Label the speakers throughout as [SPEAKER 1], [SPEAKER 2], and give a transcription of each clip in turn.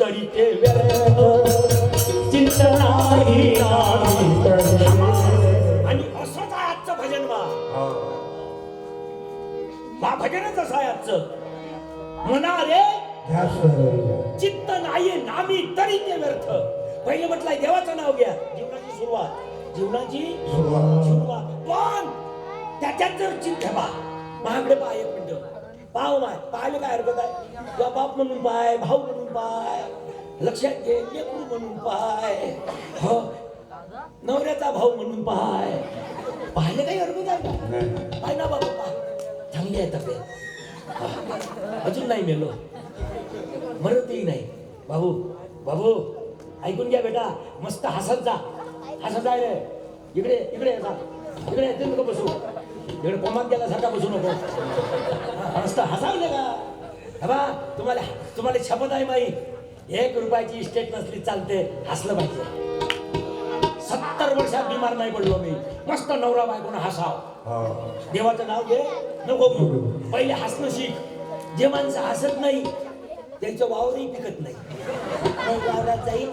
[SPEAKER 1] तरी ते व्यर्थ चिंत नाही नामी तरी आणि असंच आहे आजचं भजन बा. बा भजनच असं आहे आजचं. म्हणा रे चित्त नाही नामी तरी ते व्यर्थ. पहिले म्हटलंय देवाचं नाव घ्या. जीवनाची सुरुवात. जीवनाची सुरुवात. पण त्याच्यात जर चित्त ठेवा महागडे पाय एक मिनिट. पाव माय पाहायला काय हरकत आहे? किंवा बाप म्हणून पाय भाऊ म्हणून पाय लक्षात घे लेकरू म्हणून पाय. हो. नवऱ्याचा भाऊ म्हणून पाय. पाहायला काही हरकत आहे पाय ना बाबा पाय. चांगली आहे तब्येत. अजून नाही मेलो. मरतही नाही. बाबू बाबू ऐकून घ्या बेटा. मस्त हसत जा. हसत जाय रे. इकडे इकडे इकडे नको बसू. इकडे कोमात गेल्यासारखा बसू नको. मस्त हसावले का हा बा तुम्हाला तुम्हाला शपथ आहे माई एक रुपयाची इस्टेट नसली चालते हसलं पाहिजे. सत्तर वर्षात बिमार नाही पडलो मी. मस्त नवरा बायकोनं हसाव. देवाचं नाव घे. नको. पहिले हसणं शिक. जे माणसं हसत नाही त्यांचं वावरही पिकत नाही. वावरात जाईल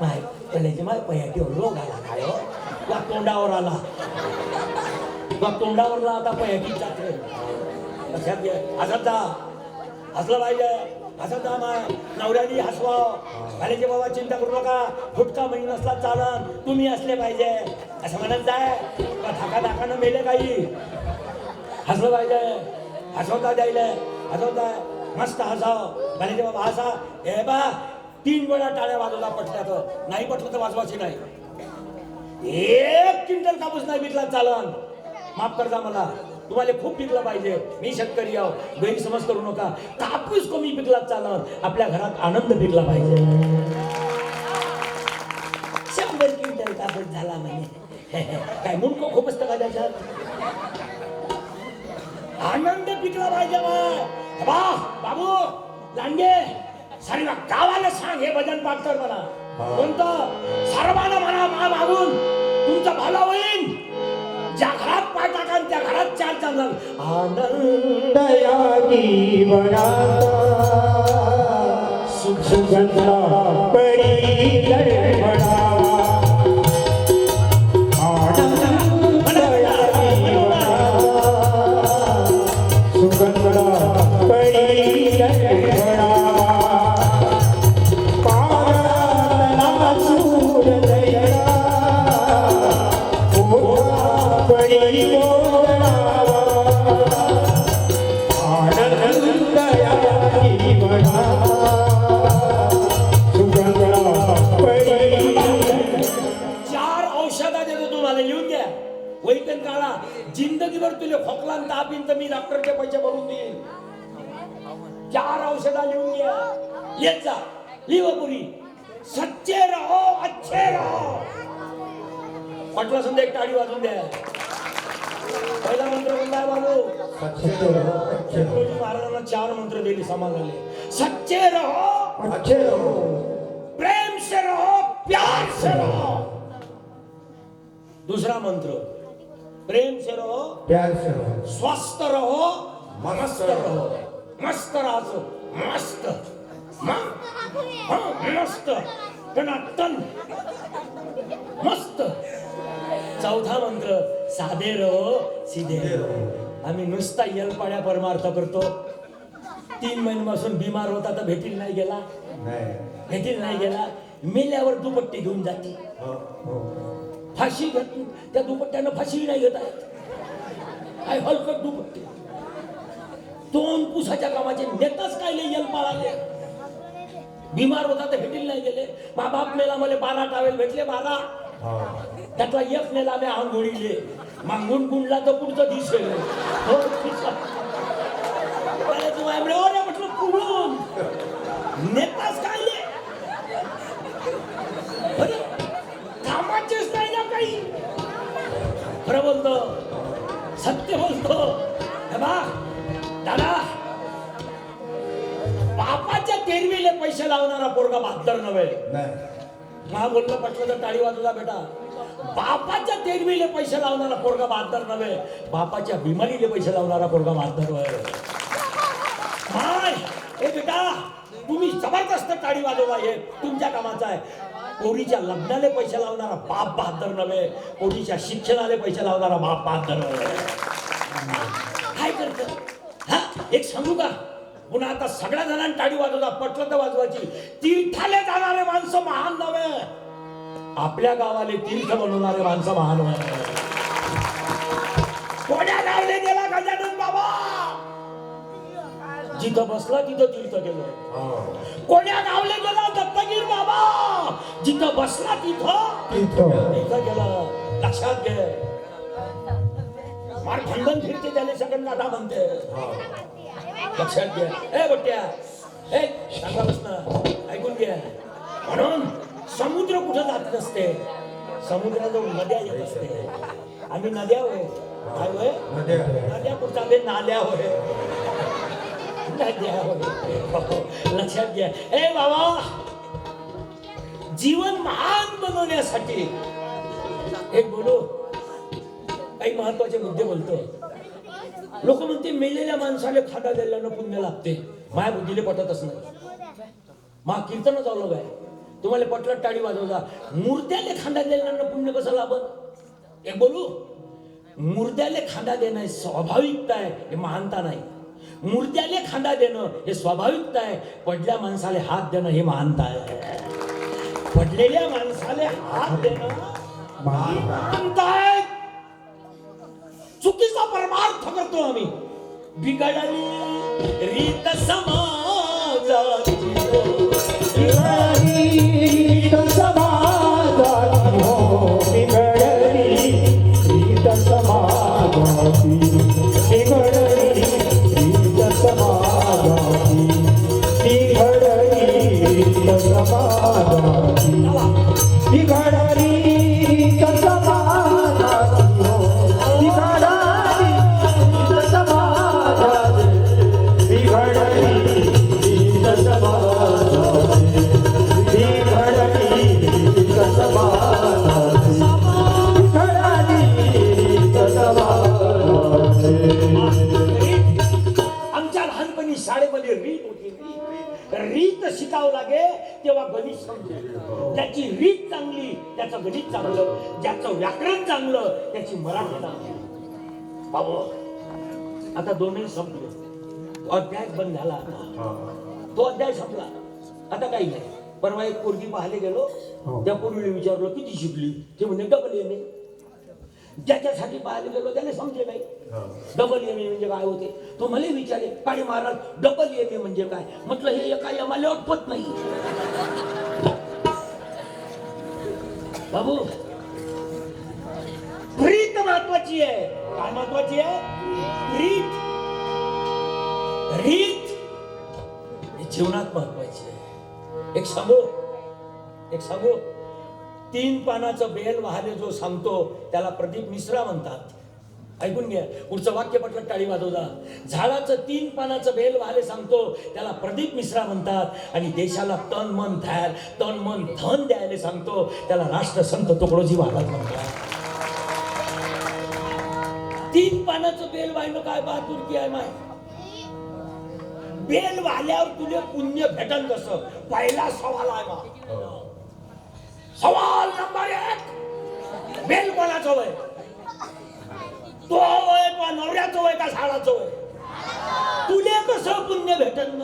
[SPEAKER 1] माय त्याचे माय पयाटीवर रोग आला काय हो? वा तोंडावर आला. तुझा तोंडावरला आता पैकी जाते लक्षात घे हसत जा हसलं पाहिजे. हसत जा मा नवऱ्यानी हसवा. घालायचे बाबा चिंता करू नका. फुटका महिना नसला चालन. तुम्ही असले पाहिजे. असं म्हणत जाय. का धाका धाकानं मेले काही? हसलं पाहिजे. हसवता द्यायला. हसवता. मस्त हसाव. घालायचे बाबा हसा. हे बा तीन वेळा टाळ्या वाजवला पटल्या तर नाही पटलं तर वाजवायची नाही. एक क्विंटल कापूस नाही विकला चालन. माफ करता मला. तुम्हाला खूप पिकलं पाहिजे. मी शेतकरी आहो. गैरसमज करू नका. कापूस कमी पिकला चालन आपल्या घरात आनंद पिकला पाहिजे. शंभर क्विंटल कापूस झाला म्हणजे काय मुंडको खूप असतं का त्याच्यात? आनंद पिकला पाहिजे बा. बाबू लांडगे सारी गावाला सांग हे भजन पाठ कर मला. कोणतं? सर्वांना म्हणा मा मागून तुमचा भला होईल घरात चार चांगलं आनंद मी डॉक्टरचे पैसे भरून देईन. चार औषधा लिहून घ्या. येत जा. लिहपुरी सच्चे रहो अच्छे रहो. म्हटलं समजा एक टाळी वाजून द्या. पहिला मंत्र कोणता आहे बाबू? महाराजांना चार मंत्र दिले समाजाले सच्चे रहो
[SPEAKER 2] अच्छे रहो.
[SPEAKER 1] प्रेम से रहो प्यार से रहो. दूसरा मंत्र. प्रेम से रहो
[SPEAKER 2] प्यार से रहो
[SPEAKER 1] स्वस्थ रहो मस्त। रहो मस्त राहायचं मस्त। हं, मस्त टनाटन मस्त। चौथा मंत्र साधे रहो सीधे रहो आम्ही नुसता येलपाड्या परमार्थ करतो. तीन महिन्यापासून बिमार होता तर भेटील नाही गेला. भेटील नाही गेला. मेल्यावर दुपट्टी घेऊन जाते. फाशी घेत त्या दुपट्ट्यानं फाशी नाही घेत आहे काय हलकट दुपट्टी. दोन पुसाच्या कामाचे नेताच काय लय पाळाले. बिमार होता तर भेटील नाही गेले. मा बाप मेला मला बारा टावेल भेटले बारा. त्यातला एक नेला मी आंघोळीले. मागून गुंडला तर पुढचं दिसेल. हो, म्हटलं पुढून. नेताच काय ले अरे कामाचेच नाही ना काही. खरं बोलतो सत्य बोलतो दादा. बापाच्या तेरवीले पैसे लावणारा पोरगा बहात्तर नव्हे. मला बोललं पटलं तर टाळी वाजवला बेटा. बापाच्या तेरवीले पैसे लावणारा पोरगा बहात्तर नव्हे. बापाच्या बिमारीले पैसे लावणारा पोरगा बहात्तर ए बेटा तुम्ही जबरदस्त टाळी वाजवला हे. तुमच्या कामाचं आहे. पोरीच्या लग्नाले पैसे लावणारा बाप बहादर नव्हे पोरीच्या शिक्षणाले पैसे लावणारा बाप बहादर नव्हे. काय करत? हा एक सांगू का? पुन्हा आता सगळ्या जणांनी टाळी वाजवला पटलं तर वाजवायची. तीर्थाले जाणारे माणसं महान नव्हे. आपल्या गावाले तीर्थ बनवणारे माणसं महान नव्हे. जिथं बसला तिथं तीर्थ गेलं कोण्या गावले गेला दत्तगीर बाबा! जिथं बसला तिथं
[SPEAKER 2] तिथं
[SPEAKER 1] गेलं लक्षात घे. मार खंडन फिरते त्याने सगळं नादा म्हणते. लक्षात घे. ए बट्ट्या. ए सांगा बसना. ऐकून घे. म्हणून समुद्र कुठं जात नसते? समुद्राजवळ नद्या येत असते. आम्ही नद्या होय. काय होय?
[SPEAKER 2] नद्या.
[SPEAKER 1] नद्या कुठं आम्ही नाल्या होय. लक्षात घ्या. ए बाबा! जीवन महान बनवण्यासाठी. एक बोलू. काही महत्त्वाचे मुद्दे बोलतो. लोक म्हणते मेलेल्या माणसाला खादा दिल्यानं पुण्य लागते. माया बुद्धीले पटतच नाही. मा कीर्तन चालू काय तुम्हाला पटलं टाळी वाजवता मूर्त्याले खांदा दिल्यानं पुण्य कसं लाभत एक बोलू. मूर्त्याले खांदा देणं स्वाभाविकता आहे हे महानता नाही. मूर्त्याने खांदा देणं हे स्वाभाविकता आहे. पडल्या माणसाले हात देणं हे मानता आहे. पडलेल्या माणसाले हात देणं महानता चुकीचा परमार्थ करतो आम्ही. बिघडली रीत समाजाची. त्याची रीत चांगली त्याचं गणित चांगलं ज्याचं व्याकरण चांगलं त्याची मराठी चांगली. बाबू आता दोन्ही संपले. तो अध्याय बंद झाला आता. तो अध्याय संपला. आता काही नाही. परवा एक पोरगी पाहायला गेलो.
[SPEAKER 2] हो.
[SPEAKER 1] त्या पोरीला विचारलं किती शिकली? ते म्हणजे डबल एम ज्याच्यासाठी पाहायला गेलो त्याने समजले नाही डबल एम म्हणजे काय होते? तो मला विचारे पाणी महाराज डबल एम म्हणजे काय? म्हटलं हे एका यमाला अटपत नाही. बाबू. प्रीत महत्वाची आहे. काय महत्वाची आहे? रीत रीत जीवनात महत्वाची आहे. एक सांगू. एक सांगू. तीन पानाचं बेल वाहने जो सांगतो त्याला प्रदीप मिश्रा म्हणतात. ऐकून घ्या पुढचं वाक्य पटलं टाळी वाजवता झाडाचं तीन पानाचं बेल वाहले सांगतो त्याला प्रदीप मिश्रा म्हणतात आणि देशाला तन मन धैर्य तन मन धन द्यायला सांगतो त्याला राष्ट्रसंत तुकडोजी महाराज म्हणतात. तीन पानाचं बेल वाहिलं काय बहादुरकी आहे माय बेल वाहिल्यावर तुले पुण्य भेटन कसं? पहिला सवाल आहे मा सवाल नंबर एक. बेल कोणाचं वय तो वय का नवऱ्याचं वय का झाडाचं वय तुले कसं पुण्य भेटन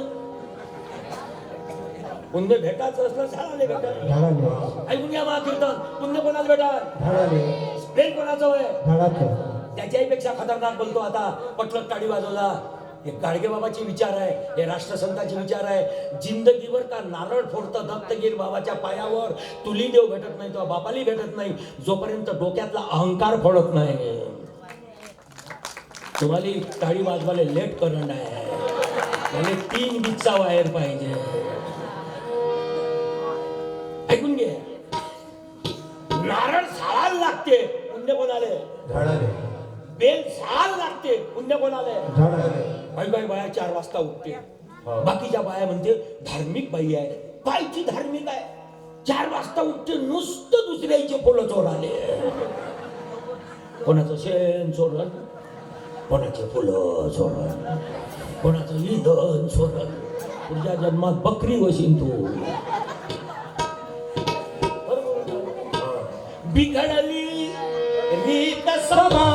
[SPEAKER 1] पुण्य भेटायचं असलं भेटन.
[SPEAKER 2] झाडाले
[SPEAKER 1] ऐकून घ्या मा कीर्तन. पुण्य कोणाला
[SPEAKER 2] झाडाले
[SPEAKER 1] बेल कोणाचं वय त्याच्याही पेक्षा खतरनाक बोलतो आता पटलं टाळी वाजवला हे गाडगे बाबाचे विचार आहे हे राष्ट्रसंताचे विचार आहे. जिंदगीवर का नारळ फोडतं दत्तगीर बाबाच्या पायावर तुली देव भेटत नाही तो बापाली भेटत नाही जोपर्यंत डोक्यातला अहंकार फोडत नाही. तुम्हाला टाळी वाजवायला लेट करंट आहे. तीन बिच्चा वायर पाहिजे. ऐकून घे. नारळ झाडाला लागते. पुण्य कोणाले? बेल झाड लागते. पुण्य कोणाला? बाई बाई बाया चार वाजता उठते. बाकीच्या बाया म्हणते धार्मिक बाई आहे बाईची धार्मिक आहे. चार वाजता उठते नुसतं दुसऱ्याचे फुलं चोराले. कोणाचं शेण चोरण कोणाचे फुलं चोरण कोणाचं इंधन चोरण
[SPEAKER 3] तुझ्या जन्मात बकरी वशीन तू बिघडली रीत
[SPEAKER 1] समाजाची